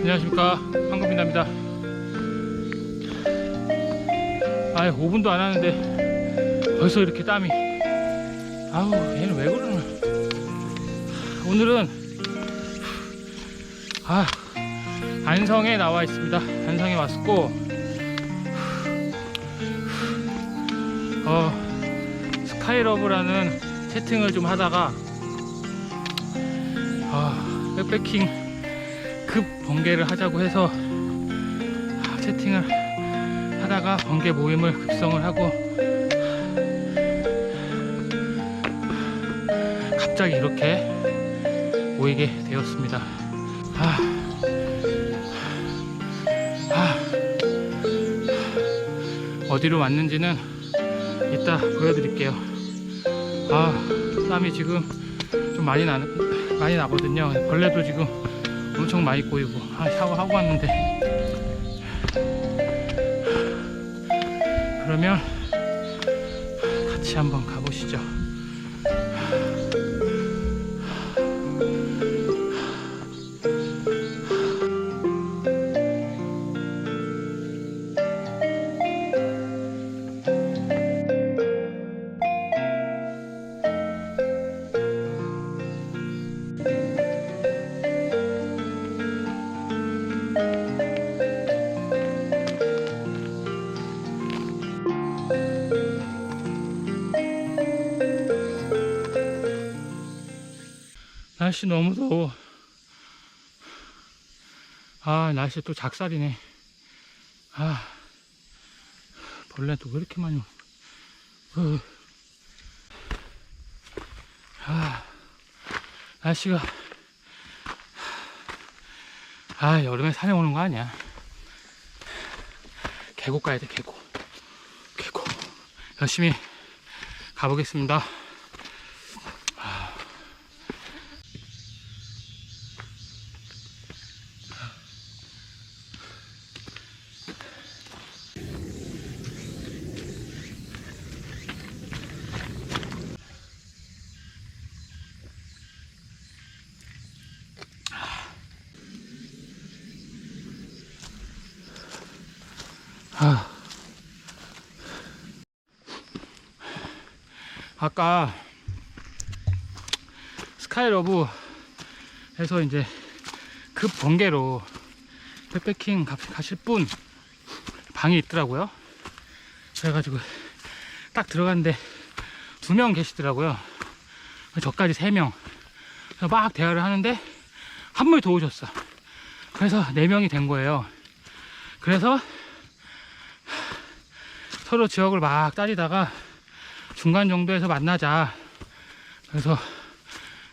안녕하십니까. 황금빈답니다. 아 5분도 안 하는데 벌써 이렇게 땀이. 아우 얘는 왜 그러나 오늘은 아 안성에 나와 있습니다. 안성에 왔고 어 스카이러브라는 채팅을 좀 하다가 아 백패킹 급 번개를 하자고 해서 아, 채팅을 하다가 번개 모임을 급성을 하고 갑자기 이렇게 모이게 되었습니다. 아, 아, 어디로 왔는지는 이따 보여드릴게요. 아, 땀이 지금 좀 많이 나, 많이 나거든요. 벌레도 지금 엄청 많이 꼬이고. 아 샤워하고 왔는데. 그러면 같이 한번 가보시죠 날씨 너무 더워. 아 날씨 또 작살이네. 아 벌레 또 왜 이렇게 많이 오 어. 아 날씨가 아 여름에 산에 오는 거 아니야. 계곡 가야 돼 계곡. 계곡. 열심히 가보겠습니다 아까 스카이러브에서 이제 급 번개로 백패킹 가- 가실 분 방이 있더라고요. 그래가지고 딱 들어갔는데 두 명 계시더라고요. 저까지 세 명. 막 대화를 하는데 한 분이 더 오셨어. 그래서 네 명이 된 거예요. 그래서 서로 지역을 막 따지다가 중간 정도에서 만나자. 그래서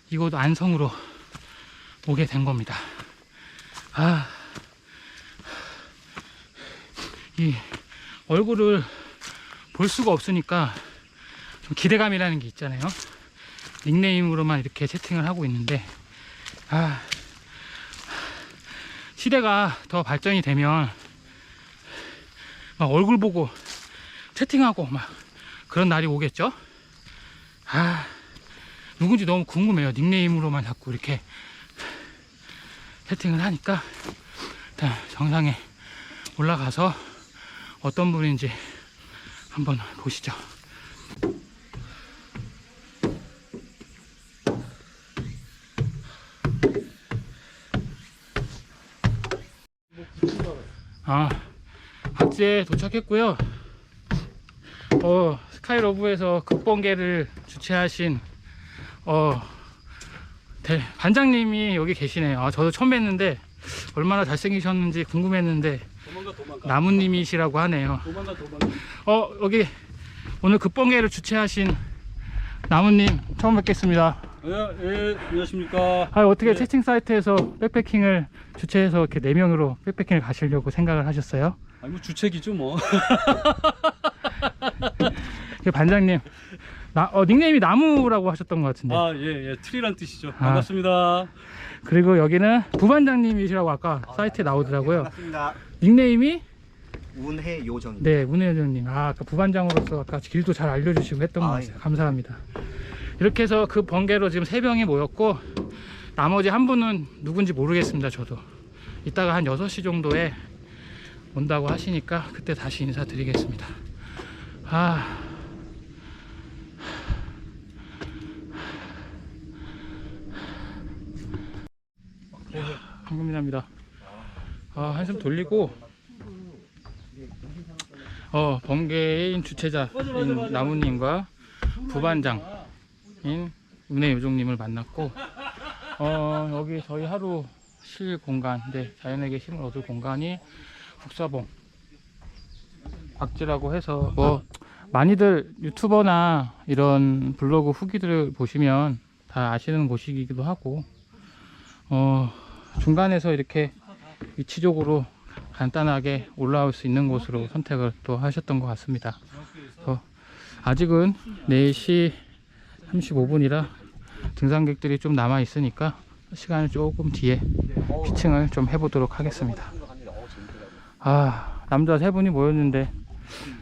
이곳 안성으로 오게 된 겁니다. 아, 이 얼굴을 볼 수가 없으니까 좀 기대감이라는 게 있잖아요. 닉네임으로만 이렇게 채팅을 하고 있는데, 아, 시대가 더 발전이 되면 막 얼굴 보고 채팅하고 막 그런 날이 오겠죠? 아, 누군지 너무 궁금해요. 닉네임으로만 자꾸 이렇게 채팅을 하니까 일단 정상에 올라가서 어떤 분인지 한번 보시죠. 아, 학지에 도착했고요. 어, 스카이러브에서 급번개를 주최하신 어, 대, 반장님이 여기 계시네요. 아, 저도 처음 뵀는데 얼마나 잘생기셨는지 궁금했는데 도망가 도망가 나무님이시라고 하네요. 도망가 도망가 어, 여기 오늘 급번개를 주최하신 나무님 처음 뵙겠습니다. 예, 예 안녕하십니까 아, 어떻게 네. 채팅 사이트에서 백패킹을 주최해서 이렇게 네 명으로 백패킹을 가시려고 생각을 하셨어요? 아니 뭐 주책이죠 뭐 그 반장님, 나, 어, 닉네임이 나무라고 하셨던 것 같은데. 아 예 예 트리란 뜻이죠 아. 반갑습니다 그리고 여기는 부반장님이시라고 아까 사이트에 나오더라고요. 반갑습니다. 닉네임이 운해 요정입니다. 네 문혜연님. 아 아까 부반장으로서 아까 길도 잘 알려주시고 했던 것 아, 같아요. 예. 감사합니다. 이렇게 해서 그 번개로 지금 세 명이 모였고 나머지 한 분은 누군지 모르겠습니다. 저도 이따가 한 6시 정도에 온다고 하시니까 그때 다시 인사드리겠습니다. 아. 황금이납니다. 아, 한숨 돌리고 어, 번개인 주최자인 나무님과 부반장인 은혜요종님을 만났고 어, 여기 저희 하루 쉴 공간, 네, 자연에게 힘을 얻을 공간이 북사봉 박지라고 해서 뭐 많이들 유튜버나 이런 블로그 후기들을 보시면 다 아시는 곳이기도 하고 어, 중간에서 이렇게 위치적으로 간단하게 올라올 수 있는 곳으로 선택을 또 하셨던 것 같습니다. 아직은 4시 35분이라 등산객들이 좀 남아 있으니까 시간을 조금 뒤에 피칭을 좀 해보도록 하겠습니다. 아 남자 세 분이 모였는데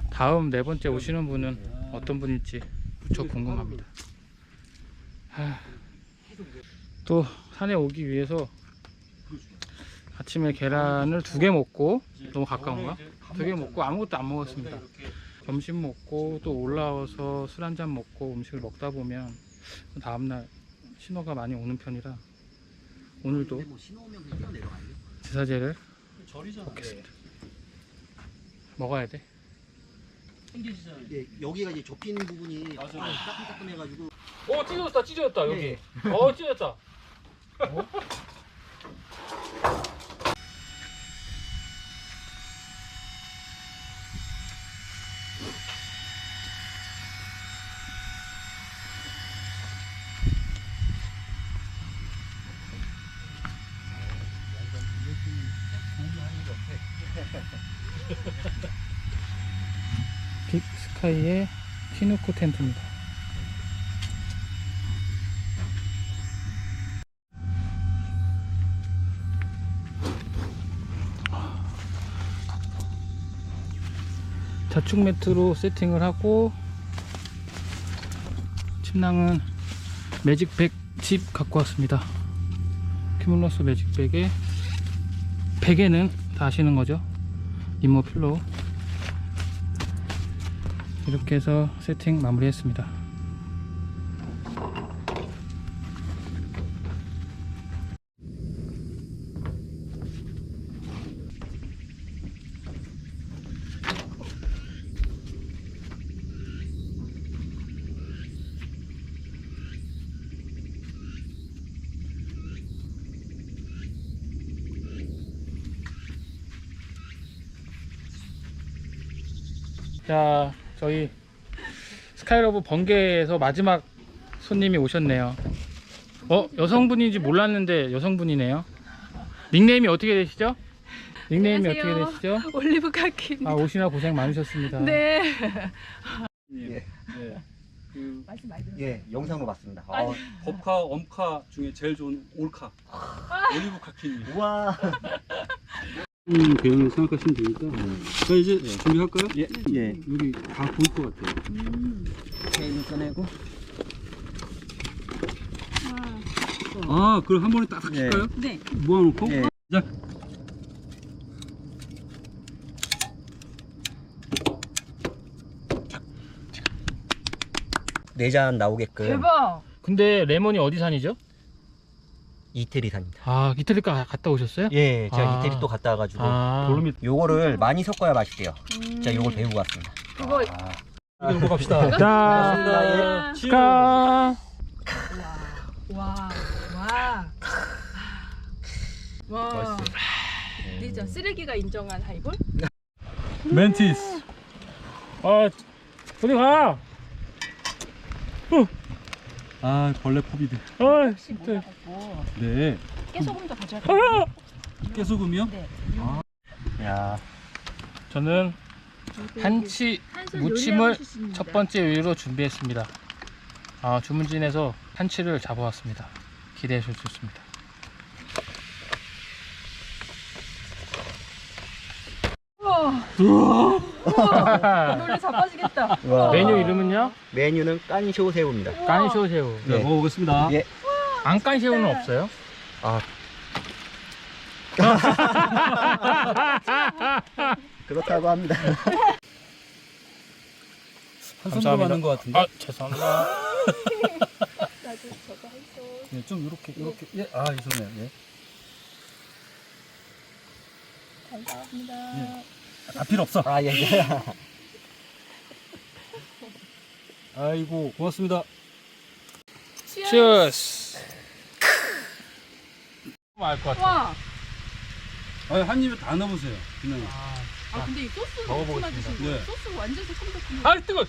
다음 네 번째 오시는 분은 어떤 분일지 무척 궁금합니다. 하, 또 산에 오기 위해서 아침에 계란을 두 개 먹고 너무 가까운가? 두개 먹고 아무것도 안 먹었습니다. 점심 먹고 또 올라와서 술 한 잔 먹고 음식을 먹다 보면 다음날 신호가 많이 오는 편이라 오늘도 제사제를. 먹겠습니다. 먹어야 돼. 예, 여기가 이제 좁히는 부분이 맞아. 따끔따끔해가지고 오 찢어졌다 찢어졌다 여기. 예. 어 찢어졌다. 빅 스카이의 키누코 텐트입니다. 자축 매트로 세팅을 하고 침낭은 매직백 집 갖고 왔습니다. 큐뮬러스 매직백에 베개는 다 아시는 거죠? 이모 필로우 이렇게 해서 세팅 마무리했습니다. 자, 저희 스카이러브 번개에서 마지막 손님이 오셨네요. 어, 여성분인지 몰랐는데 여성분이네요. 닉네임이 어떻게 되시죠? 닉네임이 안녕하세요. 어떻게 되시죠? 올리브 카키입니다. 아, 오시나 고생 많으셨습니다. 네. 예. 예. 예. 그 말씀 많이 들었어요. 예 영상으로 봤습니다. 아. 법카, 엄카 중에 제일 좋은 올카. 올리브 카키님. 우와. 음, 그냥 생각하시면 되니까. 자, 이제 준비할까요? 예. 예. 여기 다 보일 것 같아요. 체인 꺼내고. 아, 그럼 한 번에 딱딱 예. 킬까요? 네. 모아놓고? 예. 자, 네잔 나오게끔 대박. 근데 레몬이 어디 산이죠? 이태리 산입니다. 아, 이태리 가 갔다 오셨어요? 예, 제가 아. 이태리 또 갔다 와가지고 아, 요거를 많이 섞어야 맛있대요. 음. 제가 요걸 배우고 왔습니다. 그거 아, 이거 갑시다. 자. 예. 스카. 와. 와. 와. 맛있어요. 진짜 쓰레기가 인정한 하이볼? 멘티스. 아, 어디 가? 아, 벌레 포비드. 아, 진짜. 네. 깨소금도 가져갈게요. 깨소금이요? 네. 야, 저는 한치 무침을. 첫 번째 요리로 준비했습니다. 아, 주문진에서 한치를 잡아왔습니다. 기대해 주실 수 있습니다. 우와. 우와. 놀래 자빠지겠다. 와. 메뉴 이름은요? 메뉴는 깐쇼 새우입니다. 깐쇼 새우. 네, 예. 먹어보겠습니다. 예. 안 깐새우는 없어요? 아, 그렇다고 합니다. 한손 더 맞는 것 같은데. 아 죄송합니다. 네, 좀 이렇게 이렇게. 예, 아, 이 손에. 예. 감사합니다. 다 필요 없어. 아, 예, 예. 아이고, 고맙습니다. 치어스. 알것 같아. 와. 아, 한 입에 다 넣어보세요. 그냥. 아 근데 이 소스 먹어보겠습니다. 어떻게 만드신 거예요? 네. 소스 완전 새콤달콤해. 아 뜨거.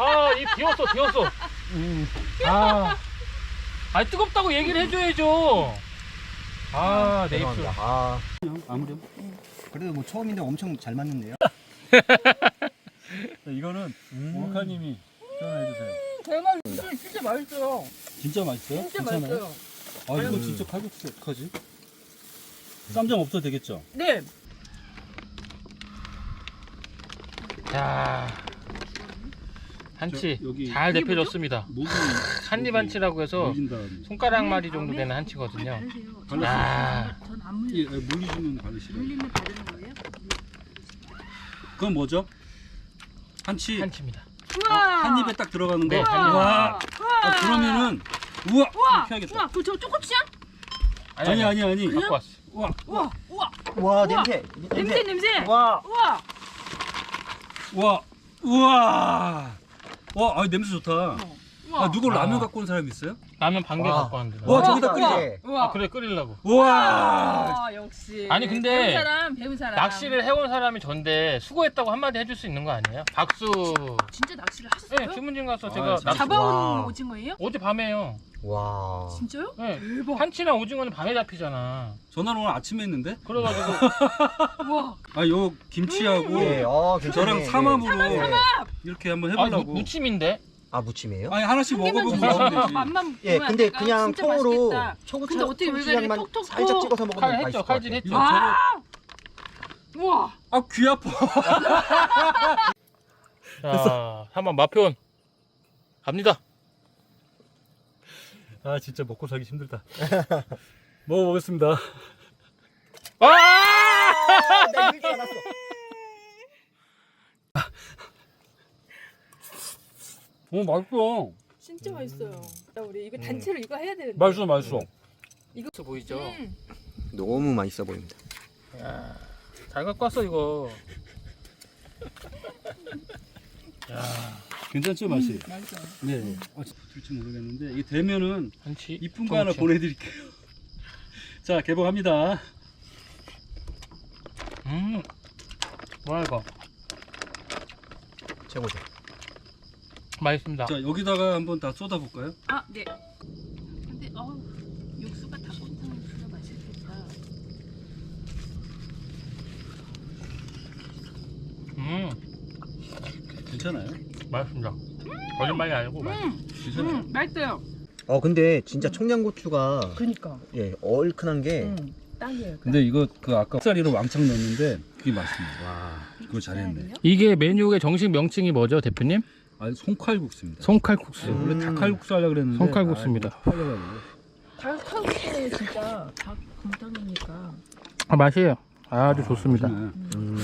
아 이 비웠어 비웠어. 아. 아 뜨겁다고 얘기를 해줘야죠. 아 내 입술. 죄송합니다. 아, 그냥 아무렴. 그래도 뭐 처음인데 엄청 잘 맞는데요? 자, 이거는 몰카님이 전화해주세요. 대박 진짜 진짜 맛있어요. 진짜 맛있어요? 진짜 괜찮아요? 맛있어요. 아, 이거 진짜 칼국수 어떡하지? 쌈장 없어도 되겠죠? 네. 자 한치 저, 여기- 잘. 목이 한입 한치라고 해서. 손가락 마디 정도 되는 한치거든요. 아. 전안 예, 물려. 물리시면 바르시래요. 물리면 바르는 거예요? 그건 뭐죠? 한치 한치입니다. 아, 한 입에 딱 들어가는 거. 네, 한 입에. 와. 아, 그러면은 우와 우와. 이렇게 하겠다. 우와. 그저 초코치야? 아니 아니 아니. 갖고 왔어. 와. 우와. 우와. 와, 냄새. 냄새 냄새. 와, 우와. 와. 우와. 와, 아 냄새 좋다. 우와. 아, 누구 아. 라면 갖고 온 사람 있어요? 라면 반 개 와. 갖고 왔는데. 와, 저기다 와, 끓이자. 예. 우와. 아 그래 끓이려고. 우와. 아, 역시. 아니, 근데 배운 사람, 배운 사람. 낚시를 해온 사람이 전데 수고했다고 한마디 해줄 수 있는 거 아니에요? 박수. 진짜 낚시를 네, 하셨어요? 주문진 가서 아, 제가. 낚시 잡아온 와. 오징어예요? 어제 밤에요. 와. 진짜요? 네. 대박. 한치랑 오징어는 밤에 잡히잖아. 전화를 오늘 아침에 했는데. 그래가지고 우와. 아, 요 김치하고 예, 어, 괜찮네. 저랑 예. 삼합으로 이렇게 한번 아, 무, 해보려고. 무침인데 아, 무침이에요? 아니 하나씩 먹어보고. 먹으면 되지. 맛만 예, 보면 근데 그냥 진짜 통으로 맛있겠다. 초고추 근데 어떻게 왜 그래 양만 톡톡 살짝 찍어서 먹으면 칼 맛있을 했죠, 것 같아요. 했죠. 저거 우와. 아, 귀 아파. 자, 한번 마표원 갑니다. 아, 진짜 먹고 살기 힘들다. 먹어보겠습니다. 아! 나 이럴 줄 알았어. 오, 맛있어. 진짜 맛있어요. 야, 우리 이거 단체로 이거 해야 되는데. 맛있어, 맛있어. 이거 보이죠? 음. 너무 맛있어 보입니다. 야, 잘 갖고 왔어 이거. 야, 괜찮죠, 맛이? 맛있어요. 네. 아, 될지 모르겠는데 이게 되면은 한치 이쁜 거 하나. 보내드릴게요. 자, 개봉합니다. 음, 뭐야 이거? 최고죠. 맛있습니다. 자, 여기다가 한번 다 쏟아볼까요? 아, 네. 근데 어 육수가 닭곰탕 육수가 맛있겠다. 음, 괜찮아요? 맛있습니다. 거짓말이 아니고 맛있. 음, 괜찮아요? 음, 맛있어요. 어, 근데 진짜 청양고추가 그니까. 예, 얼큰한 게 음, 딱이에요. 근데 이거 그 아까 쌀이로 왕창 넣었는데 그게 맛있습니다. 와. 그거 잘했네. 이게 메뉴의 정식 명칭이 뭐죠, 대표님? 아, 송칼국수입니다. 손칼국수. 음. 원래 닭칼국수 하려고 그랬는데 송칼국수입니다. 아, 팔려가지고. 닭칼국수는 진짜 닭 곰탕이니까. 아, 맛이에요. 아주 좋습니다. 맛있네. 음.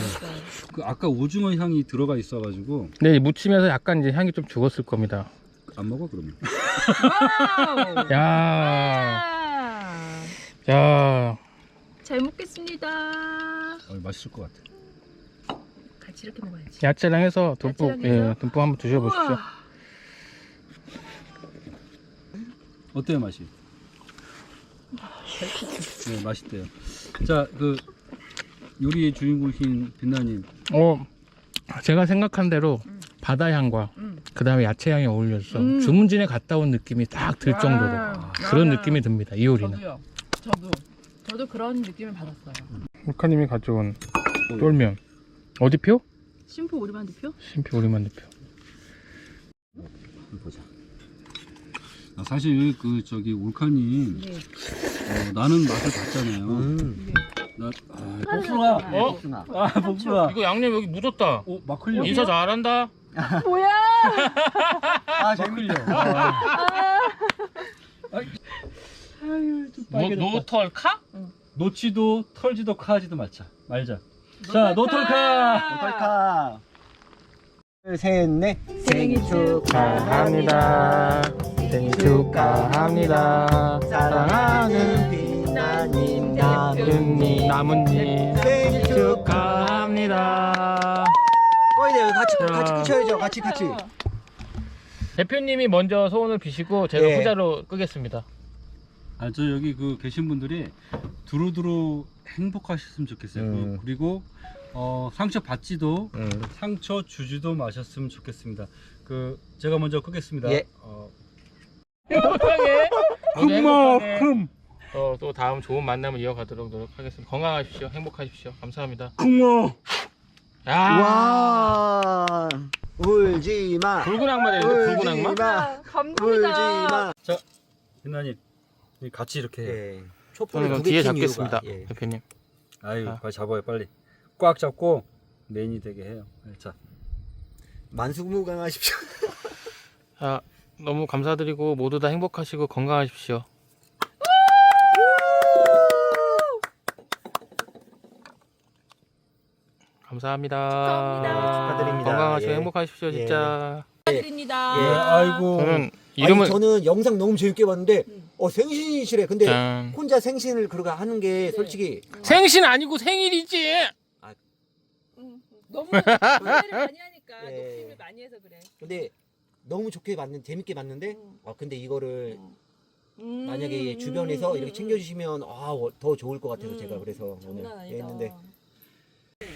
그 아까 오징어 향이 들어가 있어가지고 네, 무침에서 약간 이제 향이 좀 죽었을 겁니다. 안 먹어 그러면. 와우. 야, 아, 야, 잘 먹겠습니다. 어, 맛있을 것 같아. 같이 이렇게 먹어야지. 야채랑 해서 듬뿍, 야채랑 해서? 예, 듬뿍 한번 드셔보십시오. 우와. 어때요 맛이? 네 맛있대요. 자 그 요리의 주인공이신 빛나님 어, 제가 생각한 대로 바다 향과 음. 그 다음에 야채 향이 어울려서 음. 주문진에 갔다 온 느낌이 딱 들 정도로 아, 그런 아. 느낌이 듭니다. 이 요리는. 저도요. 저도. 저도 그런 느낌을 받았어요. 울카님이 가져온 쫄면 어디표? 심포 오리만 대표? 심표 오리만 대표. 보자. 아, 사실 그 저기 올카님 네. 어, 나는 맛을 봤잖아요. 음. 네. 나 아, 복숭아. 어? 복숭아. 아 복숭아. 이거 양념 여기 묻었다. 어 막걸리. 인사 잘한다. 뭐야? 아, 재밌네. 아유 좀 노, 빨개졌다. 노털카? 놓지도 털지도 카지도 말자. 말자. 자, 노털카. 노탈카. 셋, 넷. 생일 축하합니다. 생일 축하합니다. 사랑하는 빛나님 나뭇님, 나뭇님 생일 축하합니다. 꺼야 돼요. 같이 자. 같이 끄셔야죠. 같이 같이. 대표님이 먼저 소원을 비시고 제가 예. 후자로 끄겠습니다. 아, 저 여기 그 계신 분들이 두루두루 행복하셨으면 좋겠어요. 음. 그- 그리고 어, 상처 받지도 음. 상처 주지도 마셨으면 좋겠습니다. 그 제가 먼저 끄겠습니다. 예. 어, 행복하게. 모두 행복하게. 흠. 또, 또 다음 좋은 만남을 이어가도록 노력하겠습니다. 건강하십시오. 행복하십시오. 감사합니다. 쿵어. 야, 와. 울지 마. 붉은 악마 되는데 붉은 울지 악마? 마. 울지 감동이다. 마. 빛나님 같이 이렇게. 해. 예. 저는 촛불을 그럼 두개 뒤에 킨 잡겠습니다. 이유가, 예. 대표님. 아유, 아. 빨리 잡아요, 빨리. 꽉 잡고 메인이 되게 해요. 네, 자, 만수무강하십시오. 자, 너무 감사드리고 모두 다 행복하시고 건강하십시오. 감사합니다. 축하합니다. 축하드립니다. 건강하시고 예. 행복하십시오, 예. 진짜. 축하드립니다. 예, 아이고. 저는 이름은 아니, 저는 영상 너무 재밌게 봤는데 음. 어 생신이시래. 근데 짠. 혼자 생신을 그렇게 하는 게 네. 솔직히 생신 아니고 생일이지. 응. 너무 노래를 많이 하니까 예. 녹음을 많이 해서 그래. 근데 너무 좋게 봤는 재밌게 봤는데 음. 아 근데 이거를 음. 만약에 주변에서 음, 이렇게 음, 챙겨주시면 아 더 좋을 것 같아서 음. 제가 그래서 오늘 장난 아니다. 했는데 그,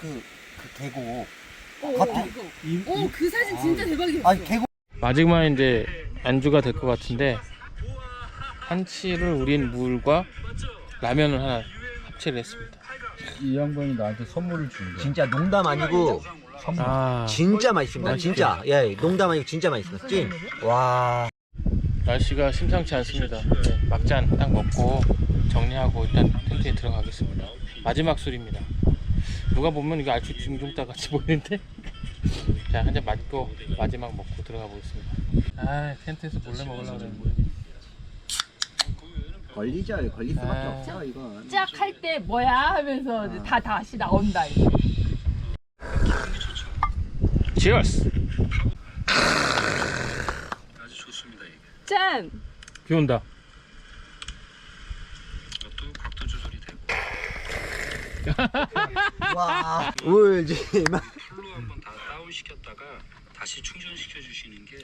그 계곡 오, 갑자기- 이거. 이, 오, 그 사진 진짜 대박이었어. 아니 계곡 마지막에 이제 안주가 될 것 같은데 한치를 우린 물과 라면을 하나 합체를 했습니다. 이 양반이 나한테 선물을 준 거야. 진짜 농담 아니고 선물. 아, 진짜 맛있습니다 진짜 예 농담 아니고 진짜 맛있습니다 찜와 날씨가 심상치 않습니다. 네, 막잔 딱 먹고 정리하고 일단 텐트에 들어가겠습니다. 마지막 술입니다. 누가 보면 이거 알추 중중따 같이 보이는데 자 한 잔 맞고 마지막 먹고 들어가 보겠습니다. 아 텐트에서 몰래 먹으려고 그랬는데 걸리죠 걸릴 수밖에 아. 없죠 이건 짝 할 때 뭐야 하면서 이제 다 다시 나온다. 이제. Cheers! 아주 좋습니다, 이게. 짠. 비 온다. 또 각도 조절이 되고. 와 울지 마 풀로 한번 다 다운 시켰다가 다시 충전시켜 주시는 게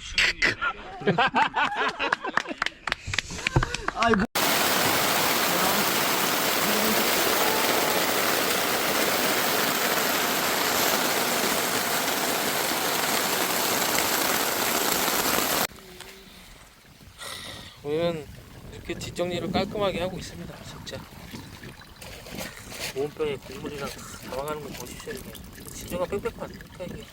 수명이 아이 뭐 우리는 이렇게 뒷정리를 깔끔하게 하고 있습니다. 진짜. 보온병에 국물이랑 담아가는 거 보십시오. 이게. 진정한 빽빽한 아닙니까 이게.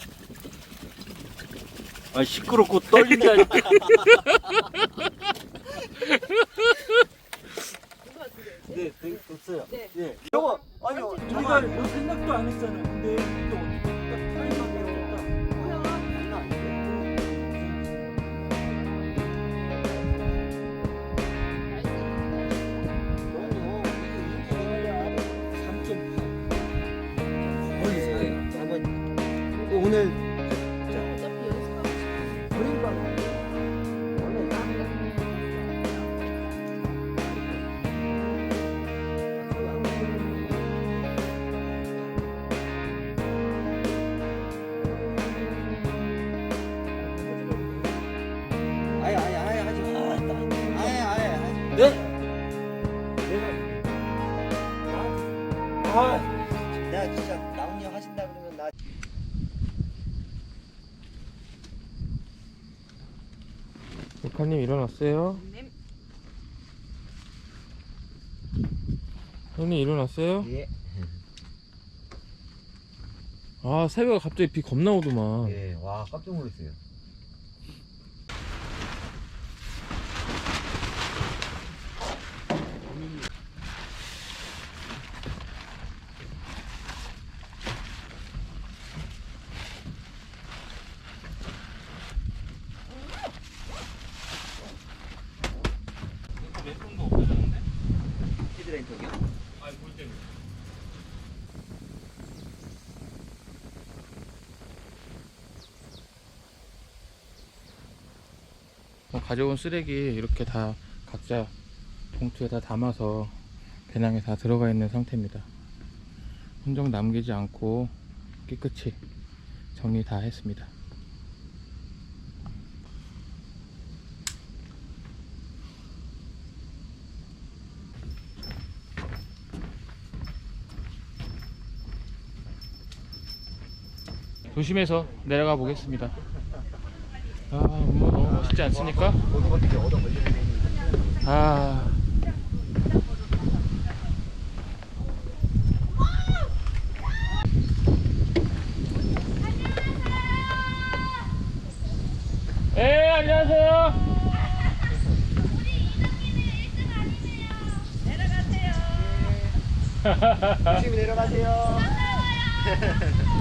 아 시끄럽고 떨린다니까. 네, 네, 됐어요. 네. 예. 저거 아니요. 우리가 뭐 생각도 안 했잖아. 근데 이게 어떻게 백화님 일어났어요? 네. 형님 일어났어요? 예. 아 새벽에 갑자기 비 겁나 오더만. 예. 와 깜짝 놀랐어요. 히드렌 어, 가져온 쓰레기 이렇게 다 각자 봉투에 다 담아서 배낭에 다 들어가 있는 상태입니다. 흔적 남기지 않고 깨끗이 정리 다 했습니다. 조심해서 내려가 보겠습니다. 멋있지 않습니까? 아. 예, 안녕하세요. 조심히 내려가세요.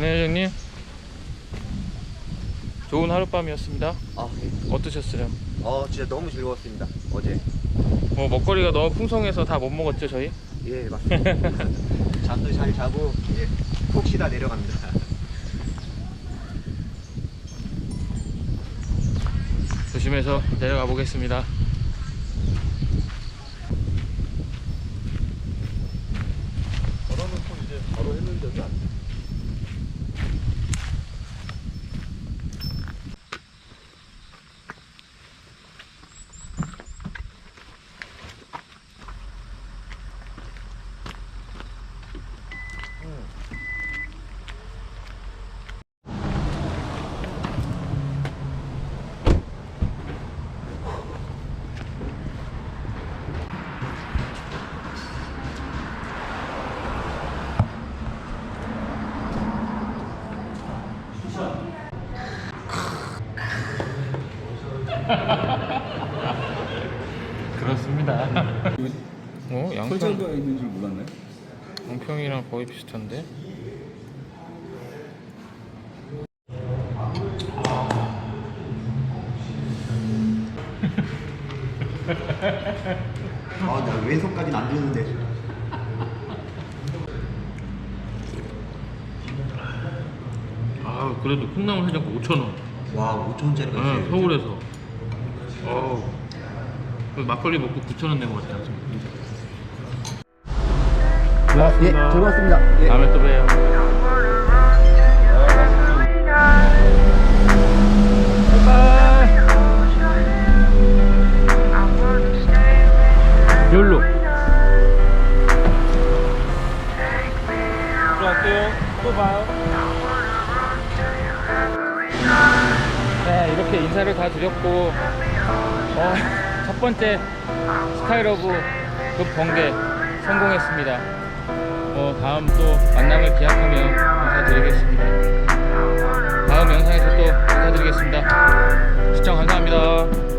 네, 회장님. 좋은 하룻밤이었습니다. 아, 어떠셨어요? 어, 진짜 너무 즐거웠습니다. 어제. 뭐 먹거리가 너무 풍성해서 다 못 먹었죠, 저희? 예, 맞습니다. 잠도 잘 자고 푹 쉬다 내려갑니다. 조심해서 내려가 보겠습니다. 걸어놓고 이제 바로 했는데도 안 돼. 그렇습니다. 어, 양평, 설정가 있는 줄 몰랐네. 양평이랑 거의 비슷한데? 아, 나 왼손까지는 안 되는데. 아, 그래도 콩나물 해장국 5,000원. 와, 5천원짜리가 응, 있어요. 서울에서. 어우. 그 막걸리 먹고 9,000원 낸 것 같지 않습니까? 예, 즐거웠습니다. 예. 다음에 또 봬요. 열로. 들어갈게요. 또 봐요. 네, 이렇게 인사를 다 드렸고, 어, 첫 번째 스카이러브 급 그 번개 성공했습니다. 뭐 다음 또 만남을 기약하며 인사드리겠습니다. 다음 영상에서 또 인사드리겠습니다. 시청 감사합니다.